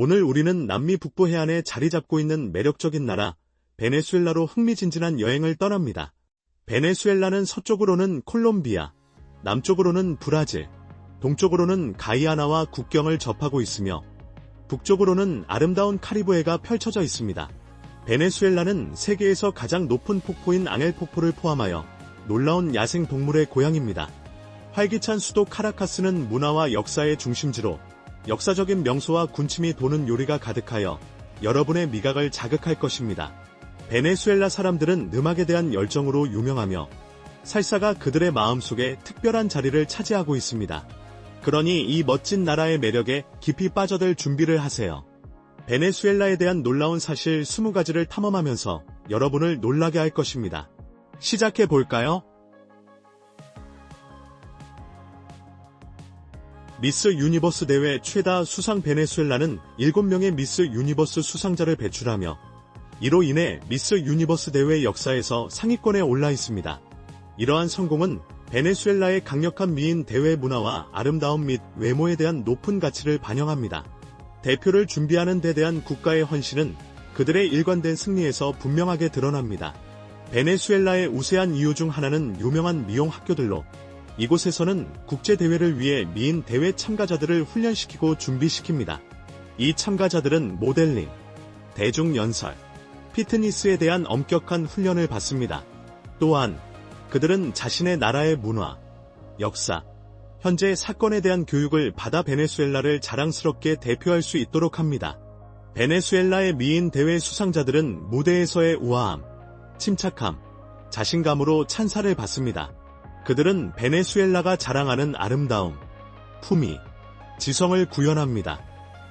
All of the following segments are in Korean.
오늘 우리는 남미 북부 해안에 자리 잡고 있는 매력적인 나라 베네수엘라로 흥미진진한 여행을 떠납니다. 베네수엘라는 서쪽으로는 콜롬비아, 남쪽으로는 브라질, 동쪽으로는 가이아나와 국경을 접하고 있으며 북쪽으로는 아름다운 카리브해가 펼쳐져 있습니다. 베네수엘라는 세계에서 가장 높은 폭포인 앙헬 폭포를 포함하여 놀라운 야생 동물의 고향입니다. 활기찬 수도 카라카스는 문화와 역사의 중심지로 역사적인 명소와 군침이 도는 요리가 가득하여 여러분의 미각을 자극할 것입니다. 베네수엘라 사람들은 음악에 대한 열정으로 유명하며 살사가 그들의 마음속에 특별한 자리를 차지하고 있습니다. 그러니 이 멋진 나라의 매력에 깊이 빠져들 준비를 하세요. 베네수엘라에 대한 놀라운 사실 20가지를 탐험하면서 여러분을 놀라게 할 것입니다. 시작해 볼까요? 미스 유니버스 대회 최다 수상 베네수엘라는 7명의 미스 유니버스 수상자를 배출하며 이로 인해 미스 유니버스 대회 역사에서 상위권에 올라 있습니다. 이러한 성공은 베네수엘라의 강력한 미인 대회 문화와 아름다움 및 외모에 대한 높은 가치를 반영합니다. 대표를 준비하는 데 대한 국가의 헌신은 그들의 일관된 승리에서 분명하게 드러납니다. 베네수엘라의 우세한 이유 중 하나는 유명한 미용 학교들로 이곳에서는 국제대회를 위해 미인 대회 참가자들을 훈련시키고 준비시킵니다. 이 참가자들은 모델링, 대중연설, 피트니스에 대한 엄격한 훈련을 받습니다. 또한 그들은 자신의 나라의 문화, 역사, 현재 사건에 대한 교육을 받아 베네수엘라를 자랑스럽게 대표할 수 있도록 합니다. 베네수엘라의 미인 대회 수상자들은 무대에서의 우아함, 침착함, 자신감으로 찬사를 받습니다. 그들은 베네수엘라가 자랑하는 아름다움, 품위, 지성을 구현합니다.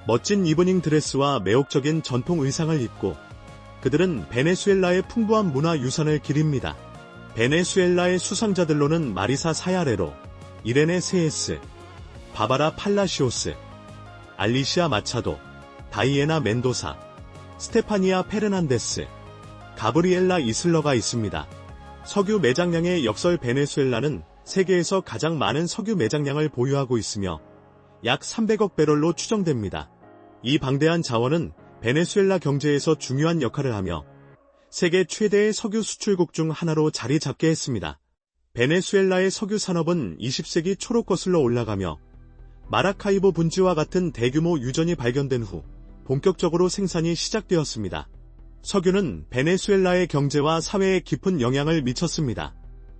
멋진 이브닝 드레스와 매혹적인 전통 의상을 입고 그들은 베네수엘라의 풍부한 문화 유산을 기립니다. 베네수엘라의 수상자들로는 마리사 사야레로, 이레네 세에스, 바바라 팔라시오스, 알리시아 마차도, 다이에나 멘도사, 스테파니아 페르난데스, 가브리엘라 이슬러가 있습니다. 석유 매장량의 역설 베네수엘라는 세계에서 가장 많은 석유 매장량을 보유하고 있으며 약 300억 배럴로 추정됩니다. 이 방대한 자원은 베네수엘라 경제에서 중요한 역할을 하며 세계 최대의 석유 수출국 중 하나로 자리 잡게 했습니다. 베네수엘라의 석유 산업은 20세기 초로 거슬러 올라가며 마라카이보 분지와 같은 대규모 유전이 발견된 후 본격적으로 생산이 시작되었습니다. 석유는 베네수엘라의 경제와 사회에 깊은 영향을 미쳤습니다.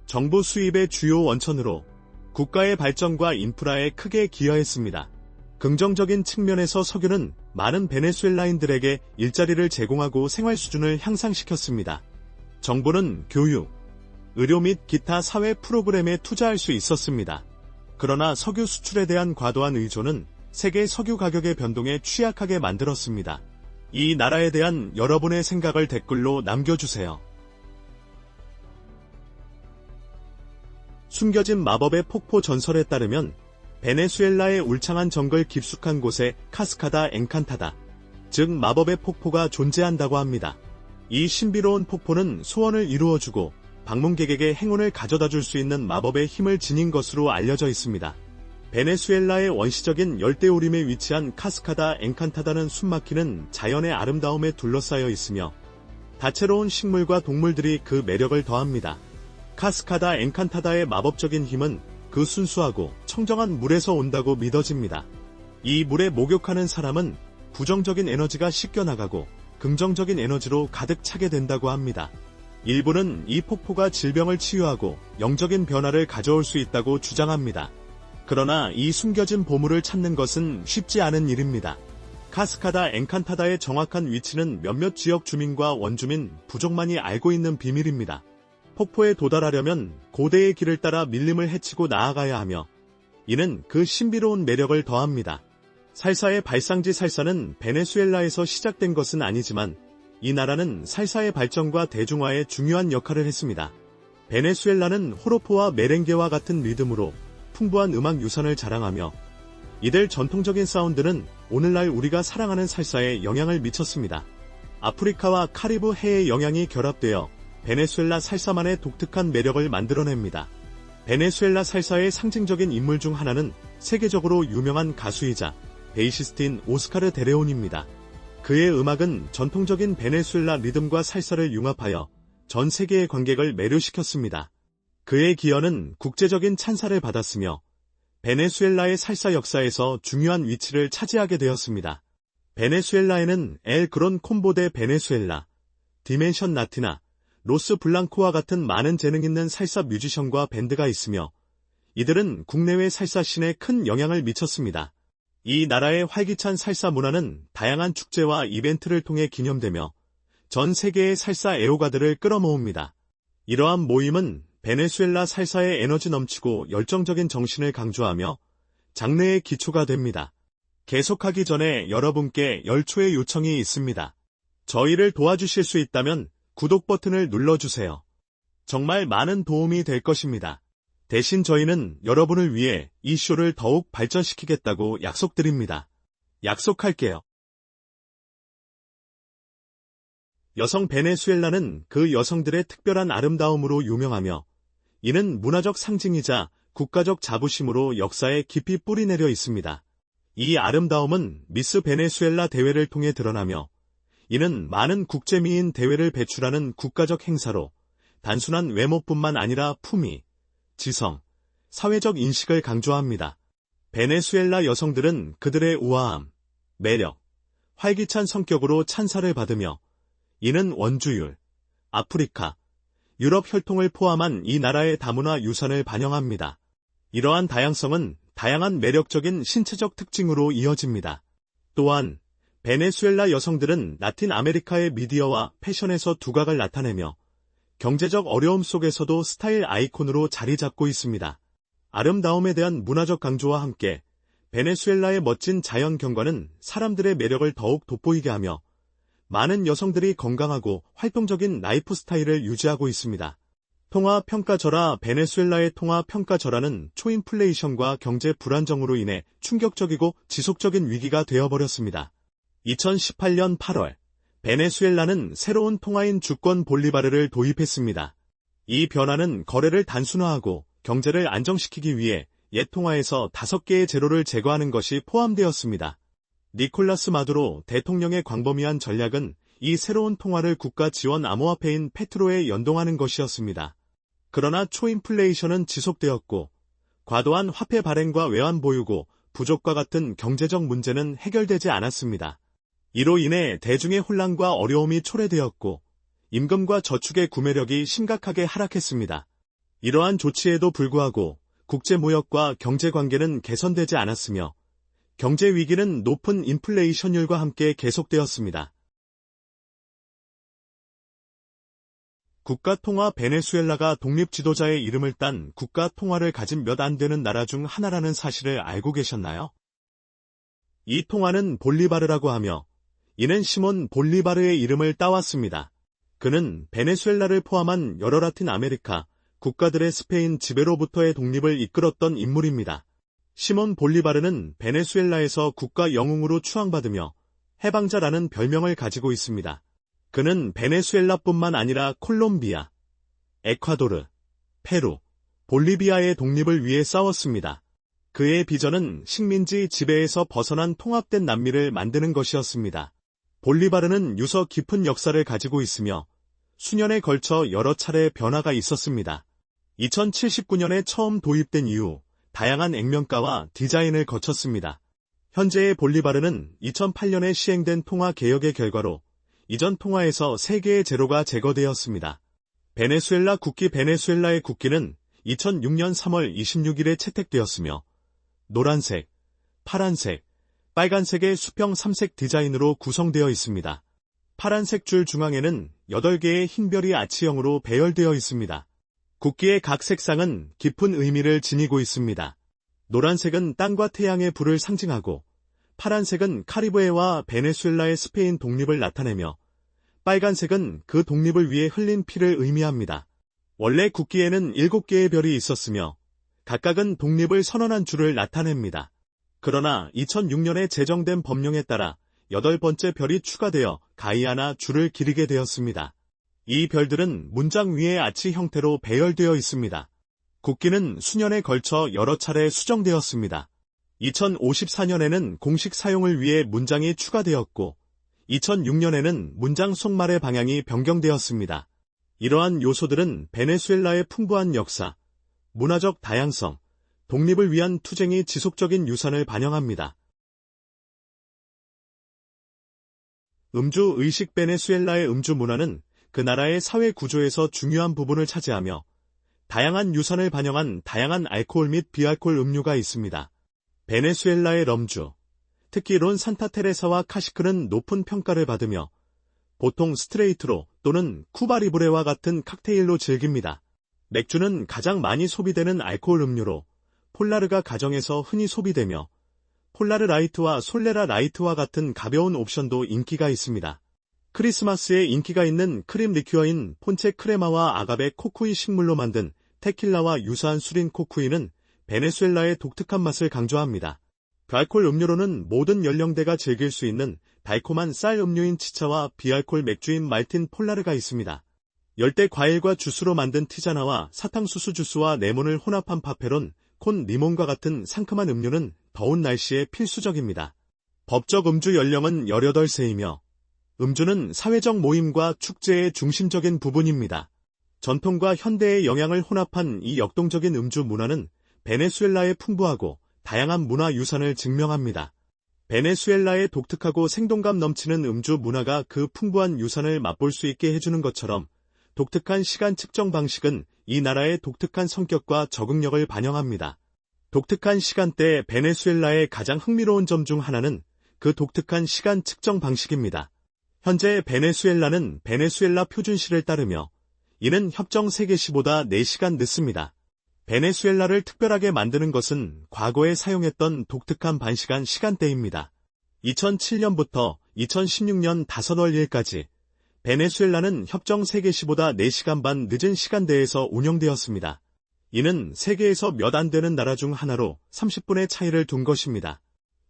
정부 수입의 주요 원천으로 국가의 발전과 인프라에 크게 기여했습니다. 긍정적인 측면에서 석유는 많은 베네수엘라인들에게 일자리를 제공하고 생활 수준을 향상시켰습니다. 정부는 교육, 의료 및 기타 사회 프로그램에 투자할 수 있었습니다. 그러나 석유 수출에 대한 과도한 의존은 세계 석유 가격의 변동에 취약하게 만들었습니다. 이 나라에 대한 여러분의 생각을 댓글로 남겨주세요. 숨겨진 마법의 폭포 전설에 따르면 베네수엘라의 울창한 정글 깊숙한 곳에 카스카다 엔칸타다, 즉 마법의 폭포가 존재한다고 합니다. 이 신비로운 폭포는 소원을 이루어주고 방문객에게 행운을 가져다 줄 수 있는 마법의 힘을 지닌 것으로 알려져 있습니다. 베네수엘라의 원시적인 열대우림에 위치한 카스카다 엔칸타다는 숨막히는 자연의 아름다움에 둘러싸여 있으며 다채로운 식물과 동물들이 그 매력을 더합니다. 카스카다 엔칸타다의 마법적인 힘은 그 순수하고 청정한 물에서 온다고 믿어집니다. 이 물에 목욕하는 사람은 부정적인 에너지가 씻겨나가고 긍정적인 에너지로 가득 차게 된다고 합니다. 일부는 이 폭포가 질병을 치유하고 영적인 변화를 가져올 수 있다고 주장합니다. 그러나 이 숨겨진 보물을 찾는 것은 쉽지 않은 일입니다. 카스카다 엔칸타다의 정확한 위치는 몇몇 지역 주민과 원주민, 부족만이 알고 있는 비밀입니다. 폭포에 도달하려면 고대의 길을 따라 밀림을 헤치고 나아가야 하며 이는 그 신비로운 매력을 더합니다. 살사의 발상지 살사는 베네수엘라에서 시작된 것은 아니지만 이 나라는 살사의 발전과 대중화에 중요한 역할을 했습니다. 베네수엘라는 호로포와 메렝게와 같은 리듬으로 풍부한 음악 유산을 자랑하며 이들 전통적인 사운드는 오늘날 우리가 사랑하는 살사에 영향을 미쳤습니다. 아프리카와 카리브 해의 영향이 결합되어 베네수엘라 살사만의 독특한 매력을 만들어냅니다. 베네수엘라 살사의 상징적인 인물 중 하나는 세계적으로 유명한 가수이자 베이시스트인 오스카르 데레온입니다. 그의 음악은 전통적인 베네수엘라 리듬과 살사를 융합하여 전 세계의 관객을 매료시켰습니다. 그의 기여는 국제적인 찬사를 받았으며 베네수엘라의 살사 역사에서 중요한 위치를 차지하게 되었습니다. 베네수엘라에는 엘 그론 콤보데 베네수엘라, 디멘션 나티나, 로스 블랑코와 같은 많은 재능 있는 살사 뮤지션과 밴드가 있으며 이들은 국내외 살사 씬에 큰 영향을 미쳤습니다. 이 나라의 활기찬 살사 문화는 다양한 축제와 이벤트를 통해 기념되며 전 세계의 살사 애호가들을 끌어모읍니다. 이러한 모임은 베네수엘라 살사의 에너지 넘치고 열정적인 정신을 강조하며 장르의 기초가 됩니다. 계속하기 전에 여러분께 열초의 요청이 있습니다. 저희를 도와주실 수 있다면 구독 버튼을 눌러주세요. 정말 많은 도움이 될 것입니다. 대신 저희는 여러분을 위해 이 쇼를 더욱 발전시키겠다고 약속드립니다. 약속할게요. 여성 베네수엘라는 그 여성들의 특별한 아름다움으로 유명하며 이는 문화적 상징이자 국가적 자부심으로 역사에 깊이 뿌리내려 있습니다. 이 아름다움은 미스 베네수엘라 대회를 통해 드러나며 이는 많은 국제미인 대회를 배출하는 국가적 행사로 단순한 외모뿐만 아니라 품위, 지성, 사회적 인식을 강조합니다. 베네수엘라 여성들은 그들의 우아함, 매력, 활기찬 성격으로 찬사를 받으며 이는 원주율, 아프리카, 유럽 혈통을 포함한 이 나라의 다문화 유산을 반영합니다. 이러한 다양성은 다양한 매력적인 신체적 특징으로 이어집니다. 또한 베네수엘라 여성들은 라틴 아메리카의 미디어와 패션에서 두각을 나타내며 경제적 어려움 속에서도 스타일 아이콘으로 자리 잡고 있습니다. 아름다움에 대한 문화적 강조와 함께 베네수엘라의 멋진 자연 경관은 사람들의 매력을 더욱 돋보이게 하며 많은 여성들이 건강하고 활동적인 라이프 스타일을 유지하고 있습니다. 통화평가절하 베네수엘라의 통화평가절하는 초인플레이션과 경제 불안정으로 인해 충격적이고 지속적인 위기가 되어버렸습니다. 2018년 8월 베네수엘라는 새로운 통화인 주권 볼리바르를 도입했습니다. 이 변화는 거래를 단순화하고 경제를 안정시키기 위해 옛 통화에서 5개의 제로를 제거하는 것이 포함되었습니다. 니콜라스 마두로 대통령의 광범위한 전략은 이 새로운 통화를 국가 지원 암호화폐인 페트로에 연동하는 것이었습니다. 그러나 초인플레이션은 지속되었고 과도한 화폐 발행과 외환 보유고 부족과 같은 경제적 문제는 해결되지 않았습니다. 이로 인해 대중의 혼란과 어려움이 초래되었고 임금과 저축의 구매력이 심각하게 하락했습니다. 이러한 조치에도 불구하고 국제 무역과 경제 관계는 개선되지 않았으며 경제 위기는 높은 인플레이션율과 함께 계속되었습니다. 국가통화 베네수엘라가 독립 지도자의 이름을 딴 국가통화를 가진 몇 안 되는 나라 중 하나라는 사실을 알고 계셨나요? 이 통화는 볼리바르라고 하며 이는 시몬 볼리바르의 이름을 따왔습니다. 그는 베네수엘라를 포함한 여러 라틴 아메리카 국가들의 스페인 지배로부터의 독립을 이끌었던 인물입니다. 시몬 볼리바르는 베네수엘라에서 국가 영웅으로 추앙받으며 해방자라는 별명을 가지고 있습니다. 그는 베네수엘라뿐만 아니라 콜롬비아, 에콰도르, 페루, 볼리비아의 독립을 위해 싸웠습니다. 그의 비전은 식민지 지배에서 벗어난 통합된 남미를 만드는 것이었습니다. 볼리바르는 유서 깊은 역사를 가지고 있으며 수년에 걸쳐 여러 차례 변화가 있었습니다. 2079년에 처음 도입된 이후 다양한 액면가와 디자인을 거쳤습니다. 현재의 볼리바르는 2008년에 시행된 통화 개혁의 결과로 이전 통화에서 3개의 제로가 제거되었습니다. 베네수엘라 국기 베네수엘라의 국기는 2006년 3월 26일에 채택되었으며 노란색, 파란색, 빨간색의 수평 3색 디자인으로 구성되어 있습니다. 파란색 줄 중앙에는 8개의 흰 별이 아치형으로 배열되어 있습니다. 국기의 각 색상은 깊은 의미를 지니고 있습니다. 노란색은 땅과 태양의 불을 상징하고 파란색은 카리브해와 베네수엘라의 스페인 독립을 나타내며 빨간색은 그 독립을 위해 흘린 피를 의미합니다. 원래 국기에는 7개의 별이 있었으며 각각은 독립을 선언한 줄을 나타냅니다. 그러나 2006년에 제정된 법령에 따라 여덟 번째 별이 추가되어 가이아나 줄을 기리게 되었습니다. 이 별들은 문장 위의 아치 형태로 배열되어 있습니다. 국기는 수년에 걸쳐 여러 차례 수정되었습니다. 2054년에는 공식 사용을 위해 문장이 추가되었고 2006년에는 문장 속말의 방향이 변경되었습니다. 이러한 요소들은 베네수엘라의 풍부한 역사, 문화적 다양성, 독립을 위한 투쟁이 지속적인 유산을 반영합니다. 음주 의식 베네수엘라의 음주 문화는 그 나라의 사회 구조에서 중요한 부분을 차지하며 다양한 유산을 반영한 다양한 알코올 및 비알코올 음료가 있습니다. 베네수엘라의 럼주, 특히 론 산타테레사와 카시크는 높은 평가를 받으며 보통 스트레이트로 또는 쿠바리브레와 같은 칵테일로 즐깁니다. 맥주는 가장 많이 소비되는 알코올 음료로 폴라르가 가정에서 흔히 소비되며 폴라르 라이트와 솔레라 라이트와 같은 가벼운 옵션도 인기가 있습니다. 크리스마스에 인기가 있는 크림 리큐어인 폰체 크레마와 아가베 코쿠이 식물로 만든 테킬라와 유사한 술인 코쿠이는 베네수엘라의 독특한 맛을 강조합니다. 비알콜 음료로는 모든 연령대가 즐길 수 있는 달콤한 쌀 음료인 치차와 비알콜 맥주인 말틴 폴라르가 있습니다. 열대 과일과 주스로 만든 티자나와 사탕수수 주스와 레몬을 혼합한 파페론, 콘 리몬과 같은 상큼한 음료는 더운 날씨에 필수적입니다. 법적 음주 연령은 18세이며 음주는 사회적 모임과 축제의 중심적인 부분입니다. 전통과 현대의 영향을 혼합한 이 역동적인 음주 문화는 베네수엘라의 풍부하고 다양한 문화 유산을 증명합니다. 베네수엘라의 독특하고 생동감 넘치는 음주 문화가 그 풍부한 유산을 맛볼 수 있게 해주는 것처럼 독특한 시간 측정 방식은 이 나라의 독특한 성격과 적응력을 반영합니다. 독특한 시간대 베네수엘라의 가장 흥미로운 점 중 하나는 그 독특한 시간 측정 방식입니다. 현재 베네수엘라는 베네수엘라 표준시를 따르며 이는 협정 세계시보다 4시간 늦습니다. 베네수엘라를 특별하게 만드는 것은 과거에 사용했던 독특한 반시간 시간대입니다. 2007년부터 2016년 5월 1일까지 베네수엘라는 협정 세계시보다 4시간 반 늦은 시간대에서 운영되었습니다. 이는 세계에서 몇 안 되는 나라 중 하나로 30분의 차이를 둔 것입니다.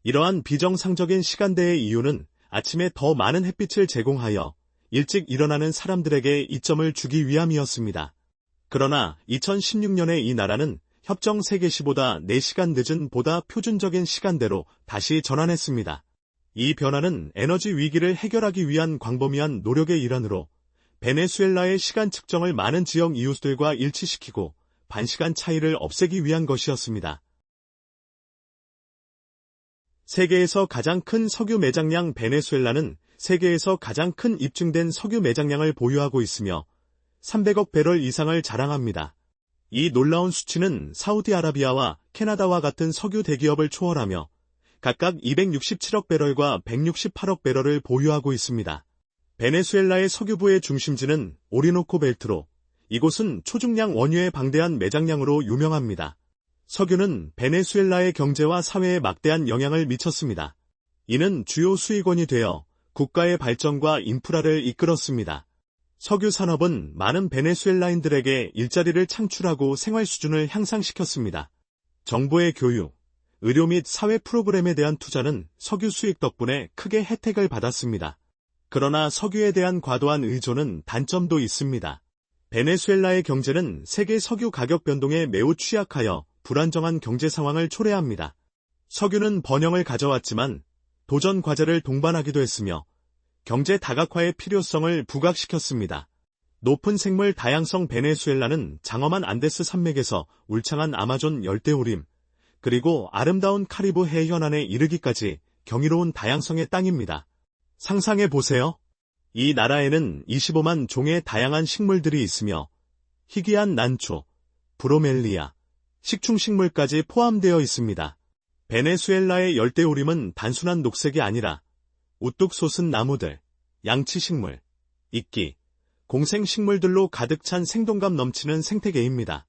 이러한 비정상적인 시간대의 이유는 아침에 더 많은 햇빛을 제공하여 일찍 일어나는 사람들에게 이점을 주기 위함이었습니다. 그러나 2016년에 이 나라는 협정 세계시보다 4시간 늦은 보다 표준적인 시간대로 다시 전환했습니다. 이 변화는 에너지 위기를 해결하기 위한 광범위한 노력의 일환으로 베네수엘라의 시간 측정을 많은 지역 이웃들과 일치시키고 반시간 차이를 없애기 위한 것이었습니다. 세계에서 가장 큰 석유 매장량 베네수엘라는 세계에서 가장 큰 입증된 석유 매장량을 보유하고 있으며 300억 배럴 이상을 자랑합니다. 이 놀라운 수치는 사우디아라비아와 캐나다와 같은 석유 대기업을 초월하며 각각 267억 배럴과 168억 배럴을 보유하고 있습니다. 베네수엘라의 석유부의 중심지는 오리노코 벨트로 이곳은 초중량 원유의 방대한 매장량으로 유명합니다. 석유는 베네수엘라의 경제와 사회에 막대한 영향을 미쳤습니다. 이는 주요 수익원이 되어 국가의 발전과 인프라를 이끌었습니다. 석유 산업은 많은 베네수엘라인들에게 일자리를 창출하고 생활 수준을 향상시켰습니다. 정부의 교육, 의료 및 사회 프로그램에 대한 투자는 석유 수익 덕분에 크게 혜택을 받았습니다. 그러나 석유에 대한 과도한 의존은 단점도 있습니다. 베네수엘라의 경제는 세계 석유 가격 변동에 매우 취약하여 불안정한 경제 상황을 초래합니다. 석유는 번영을 가져왔지만 도전 과제를 동반하기도 했으며 경제 다각화의 필요성을 부각시켰습니다. 높은 생물 다양성 베네수엘라는 장엄한 안데스 산맥에서 울창한 아마존 열대우림, 그리고 아름다운 카리브 해연안에 이르기까지 경이로운 다양성의 땅입니다. 상상해 보세요. 이 나라에는 25만 종의 다양한 식물들이 있으며 희귀한 난초, 브로멜리아, 식충식물까지 포함되어 있습니다. 베네수엘라의 열대우림은 단순한 녹색이 아니라 우뚝 솟은 나무들, 양치식물, 이끼, 공생식물들로 가득 찬 생동감 넘치는 생태계입니다.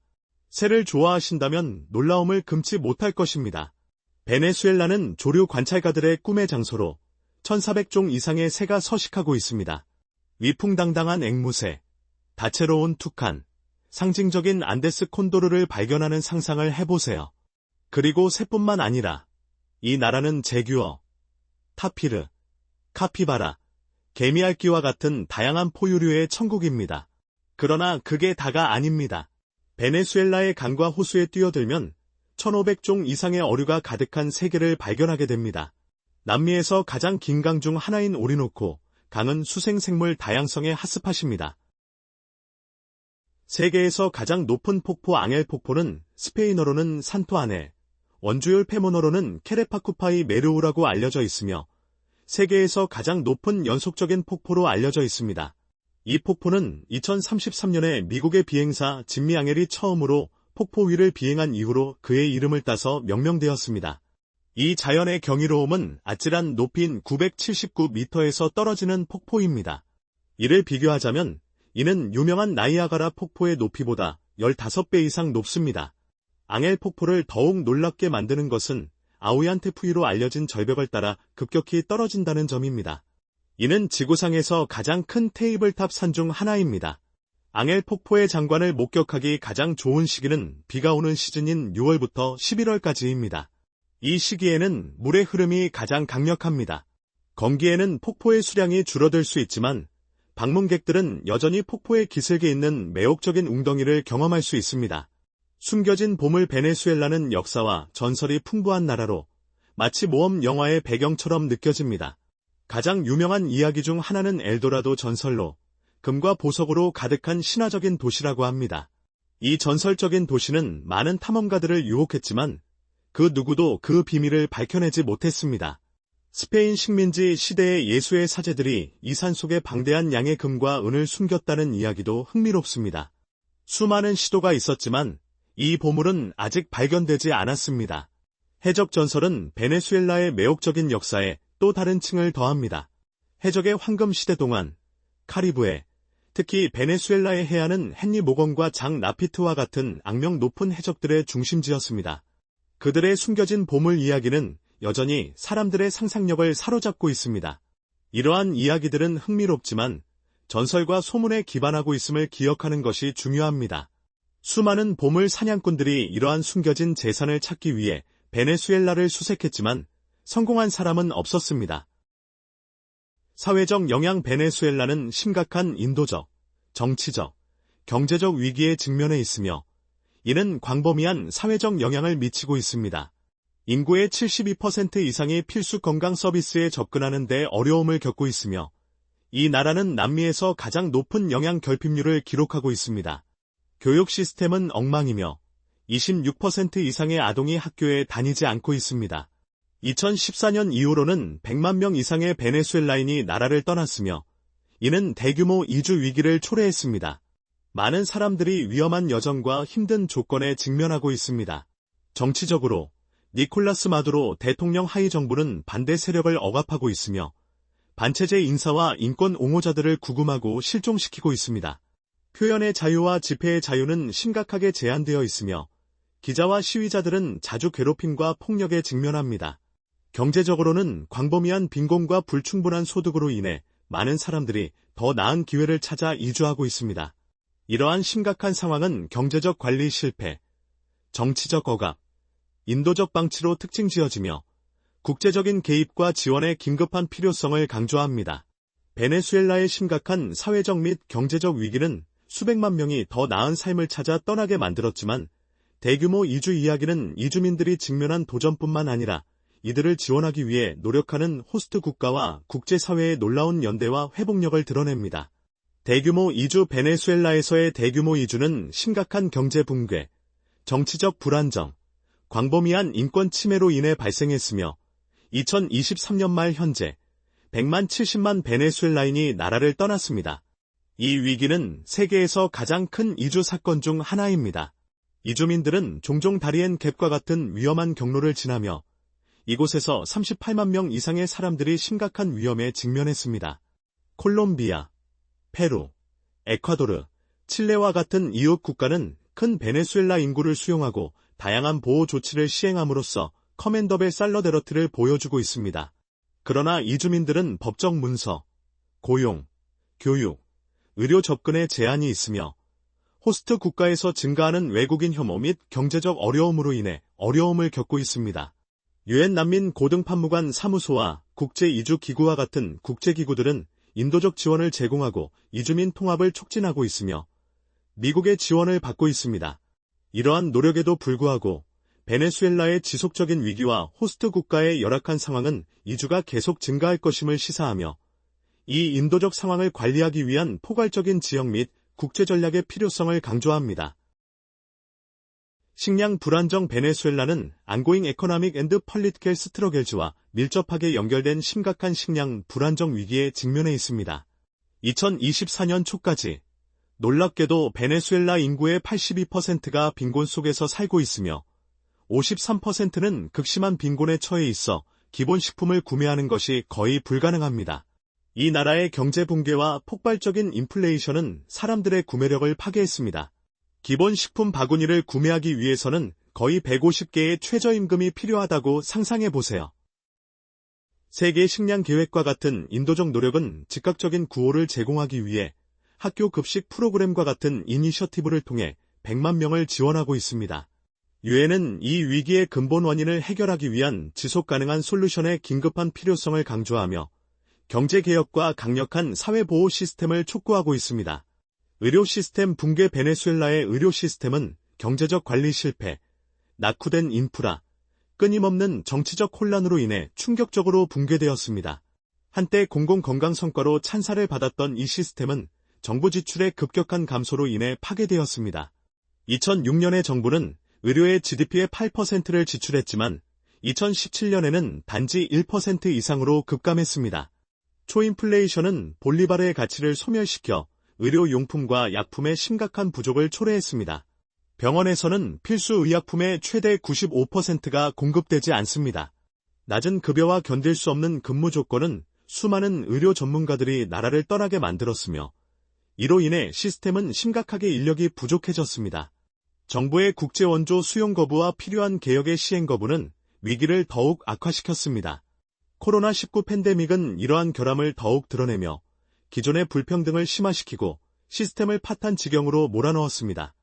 새를 좋아하신다면 놀라움을 금치 못할 것입니다. 베네수엘라는 조류 관찰가들의 꿈의 장소로 1400종 이상의 새가 서식하고 있습니다. 위풍당당한 앵무새, 다채로운 투칸, 상징적인 안데스 콘도르를 발견하는 상상을 해보세요. 그리고 새뿐만 아니라 이 나라는 제규어, 타피르, 카피바라, 개미알기와 같은 다양한 포유류의 천국입니다. 그러나 그게 다가 아닙니다. 베네수엘라의 강과 호수에 뛰어들면 1500종 이상의 어류가 가득한 세계를 발견하게 됩니다. 남미에서 가장 긴 강 중 하나인 오리노코, 강은 수생생물 다양성의 핫스팟입니다. 세계에서 가장 높은 폭포 앙엘 폭포는 스페인어로는 산토아네, 원주율 페모너로는 케레파쿠파이 메르우라고 알려져 있으며 세계에서 가장 높은 연속적인 폭포로 알려져 있습니다. 이 폭포는 2033년에 미국의 비행사 진미 앙헬이 처음으로 폭포 위를 비행한 이후로 그의 이름을 따서 명명되었습니다. 이 자연의 경이로움은 아찔한 높이인 979m에서 떨어지는 폭포입니다. 이를 비교하자면 이는 유명한 나이아가라 폭포의 높이보다 15배 이상 높습니다. 앙헬 폭포를 더욱 놀랍게 만드는 것은 아우얀테푸이로 알려진 절벽을 따라 급격히 떨어진다는 점입니다. 이는 지구상에서 가장 큰 테이블탑 산 중 하나입니다. 앙헬 폭포의 장관을 목격하기 가장 좋은 시기는 비가 오는 시즌인 6월부터 11월까지입니다. 이 시기에는 물의 흐름이 가장 강력합니다. 건기에는 폭포의 수량이 줄어들 수 있지만 방문객들은 여전히 폭포의 기슭에 있는 매혹적인 웅덩이를 경험할 수 있습니다. 숨겨진 보물 베네수엘라는 역사와 전설이 풍부한 나라로 마치 모험 영화의 배경처럼 느껴집니다. 가장 유명한 이야기 중 하나는 엘도라도 전설로 금과 보석으로 가득한 신화적인 도시라고 합니다. 이 전설적인 도시는 많은 탐험가들을 유혹했지만 그 누구도 그 비밀을 밝혀내지 못했습니다. 스페인 식민지 시대의 예수의 사제들이 이 산 속에 방대한 양의 금과 은을 숨겼다는 이야기도 흥미롭습니다. 수많은 시도가 있었지만 이 보물은 아직 발견되지 않았습니다. 해적 전설은 베네수엘라의 매혹적인 역사에 또 다른 층을 더합니다. 해적의 황금 시대 동안 카리브해, 특히 베네수엘라의 해안은 헨리 모건과 장 나피트와 같은 악명 높은 해적들의 중심지였습니다. 그들의 숨겨진 보물 이야기는 여전히 사람들의 상상력을 사로잡고 있습니다. 이러한 이야기들은 흥미롭지만 전설과 소문에 기반하고 있음을 기억하는 것이 중요합니다. 수많은 보물 사냥꾼들이 이러한 숨겨진 재산을 찾기 위해 베네수엘라를 수색했지만 성공한 사람은 없었습니다. 사회적 영향 베네수엘라는 심각한 인도적, 정치적, 경제적 위기에 직면해 있으며 이는 광범위한 사회적 영향을 미치고 있습니다. 인구의 72% 이상이 필수 건강 서비스에 접근하는 데 어려움을 겪고 있으며 이 나라는 남미에서 가장 높은 영양 결핍률을 기록하고 있습니다. 교육 시스템은 엉망이며 26% 이상의 아동이 학교에 다니지 않고 있습니다. 2014년 이후로는 100만 명 이상의 베네수엘라인이 나라를 떠났으며 이는 대규모 이주 위기를 초래했습니다. 많은 사람들이 위험한 여정과 힘든 조건에 직면하고 있습니다. 정치적으로 니콜라스 마두로 대통령 하위 정부는 반대 세력을 억압하고 있으며 반체제 인사와 인권 옹호자들을 구금하고 실종시키고 있습니다. 표현의 자유와 집회의 자유는 심각하게 제한되어 있으며 기자와 시위자들은 자주 괴롭힘과 폭력에 직면합니다. 경제적으로는 광범위한 빈곤과 불충분한 소득으로 인해 많은 사람들이 더 나은 기회를 찾아 이주하고 있습니다. 이러한 심각한 상황은 경제적 관리 실패, 정치적 억압, 인도적 방치로 특징 지어지며 국제적인 개입과 지원의 긴급한 필요성을 강조합니다. 베네수엘라의 심각한 사회적 및 경제적 위기는 수백만 명이 더 나은 삶을 찾아 떠나게 만들었지만 대규모 이주 이야기는 이주민들이 직면한 도전뿐만 아니라 이들을 지원하기 위해 노력하는 호스트 국가와 국제사회의 놀라운 연대와 회복력을 드러냅니다. 대규모 이주 베네수엘라에서의 대규모 이주는 심각한 경제 붕괴, 정치적 불안정, 광범위한 인권 침해로 인해 발생했으며 2023년 말 현재 100만 70만 베네수엘라인이 나라를 떠났습니다. 이 위기는 세계에서 가장 큰 이주 사건 중 하나입니다. 이주민들은 종종 다리엔 갭과 같은 위험한 경로를 지나며 이곳에서 38만 명 이상의 사람들이 심각한 위험에 직면했습니다. 콜롬비아, 페루, 에콰도르, 칠레와 같은 이웃 국가는 큰 베네수엘라 인구를 수용하고 다양한 보호 조치를 시행함으로써 커맨더벨 살러데러트를 보여주고 있습니다. 그러나 이주민들은 법적 문서, 고용, 교육, 의료 접근에 제한이 있으며 호스트 국가에서 증가하는 외국인 혐오 및 경제적 어려움으로 인해 어려움을 겪고 있습니다. 유엔 난민 고등판무관 사무소와 국제이주기구와 같은 국제기구들은 인도적 지원을 제공하고 이주민 통합을 촉진하고 있으며 미국의 지원을 받고 있습니다. 이러한 노력에도 불구하고 베네수엘라의 지속적인 위기와 호스트 국가의 열악한 상황은 이주가 계속 증가할 것임을 시사하며 이 인도적 상황을 관리하기 위한 포괄적인 지역 및 국제 전략의 필요성을 강조합니다. 식량 불안정 베네수엘라는 안고잉 에코나믹 앤드 펄리티켈 스트러겔즈와 밀접하게 연결된 심각한 식량 불안정 위기에 직면해 있습니다. 2024년 초까지 놀랍게도 베네수엘라 인구의 82%가 빈곤 속에서 살고 있으며 53%는 극심한 빈곤에 처해 있어 기본식품을 구매하는 것이 거의 불가능합니다. 이 나라의 경제 붕괴와 폭발적인 인플레이션은 사람들의 구매력을 파괴했습니다. 기본식품 바구니를 구매하기 위해서는 거의 150개의 최저임금이 필요하다고 상상해 보세요. 세계 식량 계획과 같은 인도적 노력은 즉각적인 구호를 제공하기 위해 학교 급식 프로그램과 같은 이니셔티브를 통해 100만 명을 지원하고 있습니다. 유엔은 이 위기의 근본 원인을 해결하기 위한 지속 가능한 솔루션의 긴급한 필요성을 강조하며 경제개혁과 강력한 사회보호 시스템을 촉구하고 있습니다. 의료 시스템 붕괴 베네수엘라의 의료 시스템은 경제적 관리 실패, 낙후된 인프라, 끊임없는 정치적 혼란으로 인해 충격적으로 붕괴되었습니다. 한때 공공건강 성과로 찬사를 받았던 이 시스템은 정부 지출의 급격한 감소로 인해 파괴되었습니다. 2006년에 정부는 의료의 GDP의 8%를 지출했지만 2017년에는 단지 1% 이상으로 급감했습니다. 초인플레이션은 볼리바르의 가치를 소멸시켜 의료용품과 약품의 심각한 부족을 초래했습니다. 병원에서는 필수 의약품의 최대 95%가 공급되지 않습니다. 낮은 급여와 견딜 수 없는 근무 조건은 수많은 의료 전문가들이 나라를 떠나게 만들었으며 이로 인해 시스템은 심각하게 인력이 부족해졌습니다. 정부의 국제 원조 수용 거부와 필요한 개혁의 시행 거부는 위기를 더욱 악화시켰습니다. 코로나19 팬데믹은 이러한 결함을 더욱 드러내며 기존의 불평등을 심화시키고 시스템을 파탄 지경으로 몰아넣었습니다.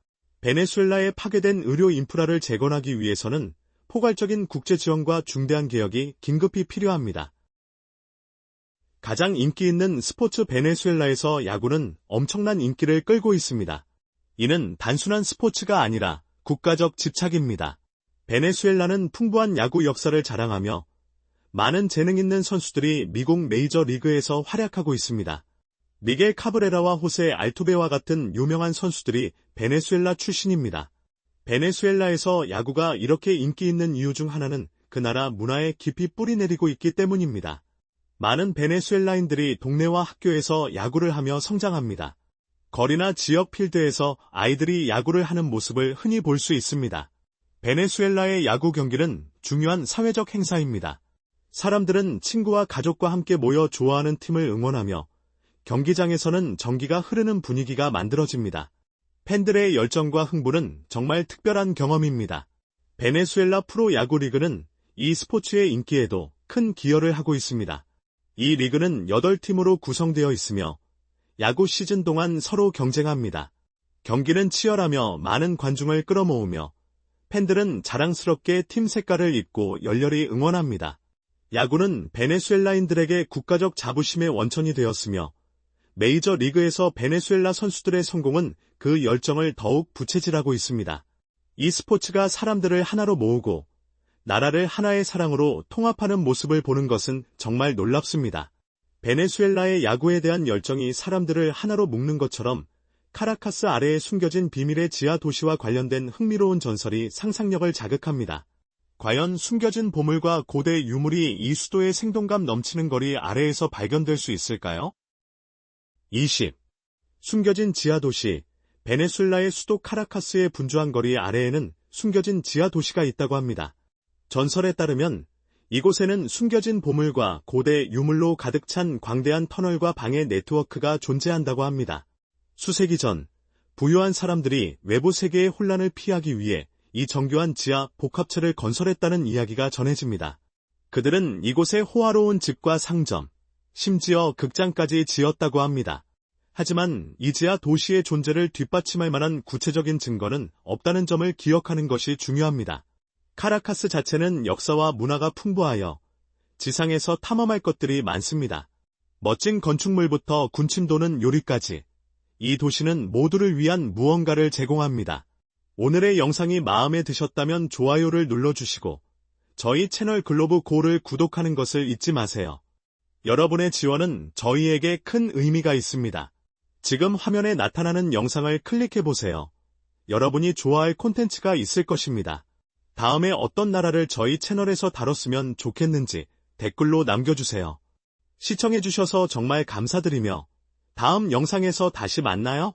베네수엘라의 파괴된 의료 인프라를 재건하기 위해서는 포괄적인 국제 지원과 중대한 개혁이 긴급히 필요합니다. 가장 인기 있는 스포츠 베네수엘라에서 야구는 엄청난 인기를 끌고 있습니다. 이는 단순한 스포츠가 아니라 국가적 집착입니다. 베네수엘라는 풍부한 야구 역사를 자랑하며 많은 재능 있는 선수들이 미국 메이저 리그에서 활약하고 있습니다. 미겔 카브레라와 호세 알투베와 같은 유명한 선수들이 베네수엘라 출신입니다. 베네수엘라에서 야구가 이렇게 인기 있는 이유 중 하나는 그 나라 문화에 깊이 뿌리내리고 있기 때문입니다. 많은 베네수엘라인들이 동네와 학교에서 야구를 하며 성장합니다. 거리나 지역 필드에서 아이들이 야구를 하는 모습을 흔히 볼 수 있습니다. 베네수엘라의 야구 경기는 중요한 사회적 행사입니다. 사람들은 친구와 가족과 함께 모여 좋아하는 팀을 응원하며 경기장에서는 전기가 흐르는 분위기가 만들어집니다. 팬들의 열정과 흥분은 정말 특별한 경험입니다. 베네수엘라 프로 야구 리그는 이 스포츠의 인기에도 큰 기여를 하고 있습니다. 이 리그는 8팀으로 구성되어 있으며 야구 시즌 동안 서로 경쟁합니다. 경기는 치열하며 많은 관중을 끌어모으며 팬들은 자랑스럽게 팀 색깔을 입고 열렬히 응원합니다. 야구는 베네수엘라인들에게 국가적 자부심의 원천이 되었으며 메이저 리그에서 베네수엘라 선수들의 성공은 그 열정을 더욱 부채질하고 있습니다. 이 스포츠가 사람들을 하나로 모으고 나라를 하나의 사랑으로 통합하는 모습을 보는 것은 정말 놀랍습니다. 베네수엘라의 야구에 대한 열정이 사람들을 하나로 묶는 것처럼 카라카스 아래에 숨겨진 비밀의 지하 도시와 관련된 흥미로운 전설이 상상력을 자극합니다. 과연 숨겨진 보물과 고대 유물이 이 수도의 생동감 넘치는 거리 아래에서 발견될 수 있을까요? 20. 숨겨진 지하도시 베네수엘라의 수도 카라카스의 분주한 거리 아래에는 숨겨진 지하도시가 있다고 합니다. 전설에 따르면 이곳에는 숨겨진 보물과 고대 유물로 가득 찬 광대한 터널과 방의 네트워크가 존재한다고 합니다. 수세기 전 부유한 사람들이 외부 세계의 혼란을 피하기 위해 이 정교한 지하 복합체를 건설했다는 이야기가 전해집니다. 그들은 이곳에 호화로운 집과 상점, 심지어 극장까지 지었다고 합니다. 하지만 이지아 도시의 존재를 뒷받침할 만한 구체적인 증거는 없다는 점을 기억하는 것이 중요합니다. 카라카스 자체는 역사와 문화가 풍부하여 지상에서 탐험할 것들이 많습니다. 멋진 건축물부터 군침 도는 요리까지 이 도시는 모두를 위한 무언가를 제공합니다. 오늘의 영상이 마음에 드셨다면 좋아요를 눌러주시고 저희 채널 글로브 고를 구독하는 것을 잊지 마세요. 여러분의 지원은 저희에게 큰 의미가 있습니다. 지금 화면에 나타나는 영상을 클릭해보세요. 여러분이 좋아할 콘텐츠가 있을 것입니다. 다음에 어떤 나라를 저희 채널에서 다뤘으면 좋겠는지 댓글로 남겨주세요. 시청해주셔서 정말 감사드리며 다음 영상에서 다시 만나요.